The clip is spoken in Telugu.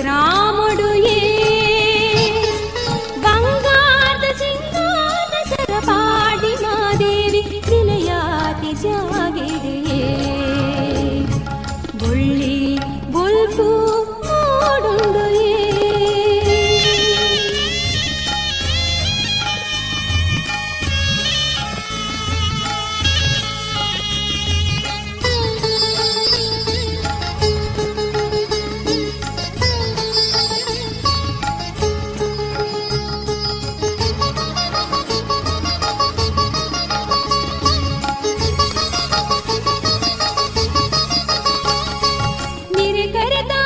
గ్రాముడు ఏ करता